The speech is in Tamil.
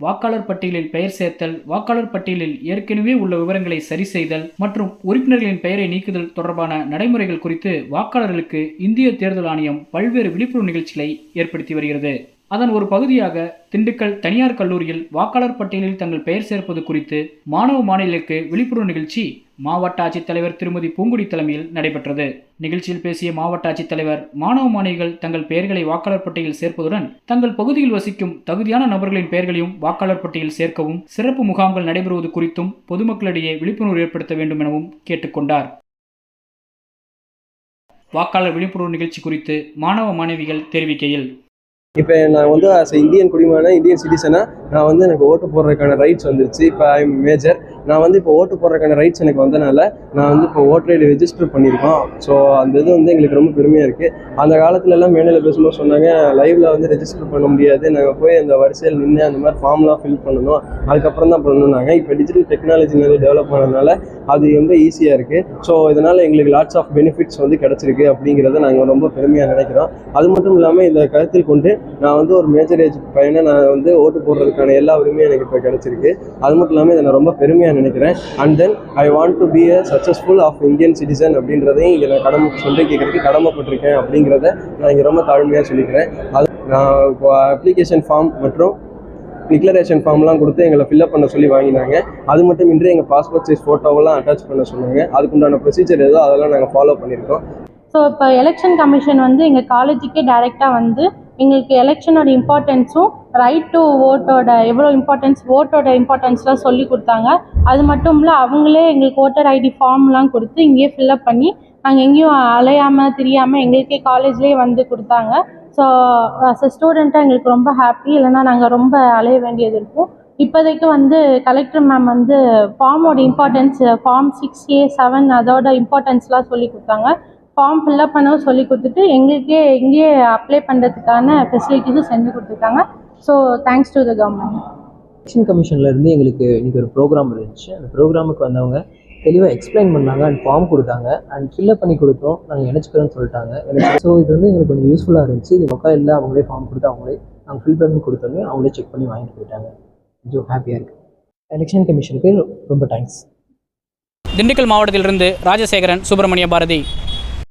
வாக்காளர் பட்டியலில் பெயர் சேர்த்தல் வாக்காளர் பட்டியலில் ஏற்கனவே உள்ள விவரங்களை சரி செய்தல் மற்றும் உறுப்பினர்களின் பெயரை நீக்குதல் தொடர்பான நடைமுறைகள் குறித்து வாக்காளர்களுக்கு இந்திய தேர்தல் ஆணையம் பல்வேறு விழிப்புணர்வு நிகழ்ச்சிகளை ஏற்படுத்தி வருகிறது. அதன் ஒரு பகுதியாக திண்டுக்கல் தனியார் கல்லூரியில் வாக்காளர் பட்டியலில் தங்கள் பெயர் சேர்ப்பது குறித்து மாணவ மாநிலங்களுக்கு விழிப்புணர்வு நிகழ்ச்சி மாவட்ட ஆட்சித்தலைவர் திருமதி பூங்குடி தலைமையில் நடைபெற்றது. நிகழ்ச்சியில் பேசிய மாவட்ட ஆட்சித்தலைவர் மாணவ மாணவிகள் தங்கள் பெயர்களை வாக்காளர் பட்டியலில் சேர்ப்பதுடன் தங்கள் பகுதியில் வசிக்கும் தகுதியான நபர்களின் பெயர்களையும் வாக்காளர் பட்டியலில் சேர்க்கவும் சிறப்பு முகாம்கள் நடைபெறுவது குறித்தும் பொதுமக்களிடையே விழிப்புணர்வு ஏற்படுத்த வேண்டும் எனவும் கேட்டுக்கொண்டார். வாக்காளர் விழிப்புணர்வு நிகழ்ச்சி குறித்து மாணவ மாணவிகள் தெரிவிக்கையில் இப்போ நான் வந்து as இந்தியன் குடிமகனா இந்தியன் சிட்டிசனாக நான் வந்து எனக்கு ஓட்டு போடுறதுக்கான ரைட்ஸ் வந்துருச்சு. இப்போ ஐ மேஜர் நான் வந்து இப்போ ஓட்டு போடுறதுக்கான ரைட்ஸ் எனக்கு வந்தனால நான் வந்து இப்போ ஓட்டர் ஐடி ரெஜிஸ்டர் பண்ணியிருக்கோம் ஸோ அந்த இது வந்து எங்களுக்கு ரொம்ப பெருமையாக இருக்குது அந்த காலத்துலலாம் மேடையில் பேசும்போது சொன்னாங்க லைவ்ல வந்து ரெஜிஸ்டர் பண்ண முடியாது. நாங்கள் போய் அந்த வரிசையில் நின்று அந்த மாதிரி ஃபார்ம்லாம் ஃபில் பண்ணணும். அதுக்கப்புறம் தான் பண்ணணும்னாங்க. இப்போ டிஜிட்டல் டெக்னாலஜி நிறைய டெவலப் ஆனதுனால அது ரொம்ப ஈஸியாக இருக்குது ஸோ இதனால் எங்களுக்கு லாட்ஸ் ஆஃப் பெனிஃபிட்ஸ் வந்து கிடச்சிருக்கு அப்படிங்கிறத நாங்கள் ரொம்ப பெருமையாக நினைக்கிறோம். அது மட்டும் இல்லாமல் இந்த கருத்தில் கொண்டு நான் வந்து ஒரு மேஜர் ஏஜ் பையனை நான் வந்து ஓட்டு போடுறதுக்கான எல்லா உரிமையும் எனக்கு இப்போ கிடச்சிருக்கு. அது மட்டும் இல்லாமல் இதை நான் ரொம்ப பெருமையாக நினைக்கிறேன். And then I want to be a successful of Indian citizen அப்படின்றதையும் இதை நான் கடமை சொல்லி கேட்குறதுக்கு கடமைப்பட்டிருக்கேன் அப்படிங்கிறத நான் இங்கே ரொம்ப தாழ்மையாக சொல்லிக்கிறேன். அது நான் இப்போ அப்ளிகேஷன் ஃபார்ம் மற்றும் டிக்ளரேஷன் ஃபார்ம்லாம் கொடுத்து எங்களை ஃபில்அப் பண்ண சொல்லி வாங்கினாங்க. அது மட்டும் இன்றி எங்கள் பாஸ்போர்ட் சைஸ் ஃபோட்டோவெல்லாம் அட்டாச் பண்ண சொன்னாங்க. அதுக்குண்டான ப்ரொசீஜர் ஏதோ அதெல்லாம் நாங்கள் ஃபாலோ பண்ணியிருக்கோம். ஸோ இப்போ எலெக்ஷன் கமிஷன் வந்து எங்கள் காலேஜுக்கே டைரெக்டாக வந்து எங்களுக்கு எலெக்ஷனோட இம்பார்ட்டன்ஸும் ரைட் டு ஓட்டோட எவ்வளோ இம்பார்ட்டன்ஸ் ஓட்டோட இம்பார்ட்டன்ஸ்லாம் சொல்லி கொடுத்தாங்க. அது மட்டும் இல்லை அவங்களே எங்களுக்கு ஓட்டர் ஐடி ஃபார்ம்லாம் கொடுத்து இங்கேயே ஃபில்அப் பண்ணி நாங்கள் எங்கேயும் அலையாமல் தெரியாமல் எங்களுக்கே காலேஜ்லேயே வந்து கொடுத்தாங்க. ஸோ அஸ் அ ஸ்டூடெண்ட்டாக எங்களுக்கு ரொம்ப ஹாப்பி இல்லைன்னா நாங்கள் ரொம்ப அலைய வேண்டியது இருக்கும். இப்போதைக்கு வந்து கலெக்டர் மேம் வந்து ஃபார்மோட importance form six A seven அதோட இம்பார்ட்டன்ஸ்லாம் சொல்லி கொடுத்தாங்க. ஃபார்ம் ஃபில்அப் பண்ணவும் சொல்லி கொடுத்துட்டு எங்களுக்கே இங்கேயே அப்ளை பண்ணுறதுக்கான ஃபெசிலிட்டிஸும் செஞ்சு கொடுத்துருக்காங்க. So thanks to the government election கமிஷன்ல இருந்து எங்களுக்கு இன்றைக்கி ஒரு ப்ரோக்ராம் இருந்துச்சு. அந்த ப்ரோக்ராமுக்கு வந்தவங்க தெளிவாக எக்ஸ்பிளைன் பண்ணாங்க அண்ட் ஃபார்ம் கொடுத்தாங்க. அண்ட் ஃபில்லப் பண்ணி கொடுத்தோம். நாங்கள் இணைச்சிக்கிறோன்னு சொல்லிட்டாங்க. ஸோ இது வந்து எங்களுக்கு கொஞ்சம் யூஸ்ஃபுல்லாக இருந்துச்சு. இது மக்கள் இல்லை அவங்களே ஃபார்ம் கொடுத்து அவங்களே நாங்கள் ஃபில் பண்ணி கொடுத்தோன்னே அவங்களே செக் பண்ணி வாங்கிட்டு போயிட்டாங்க. கொஞ்சம் ஹாப்பியாக இருக்குது எலெக்ஷன் கமிஷனுக்கு ரொம்ப தேங்க்ஸ் திண்டுக்கல் மாவட்டத்திலிருந்து ராஜசேகரன் சுப்பிரமணிய பாரதி.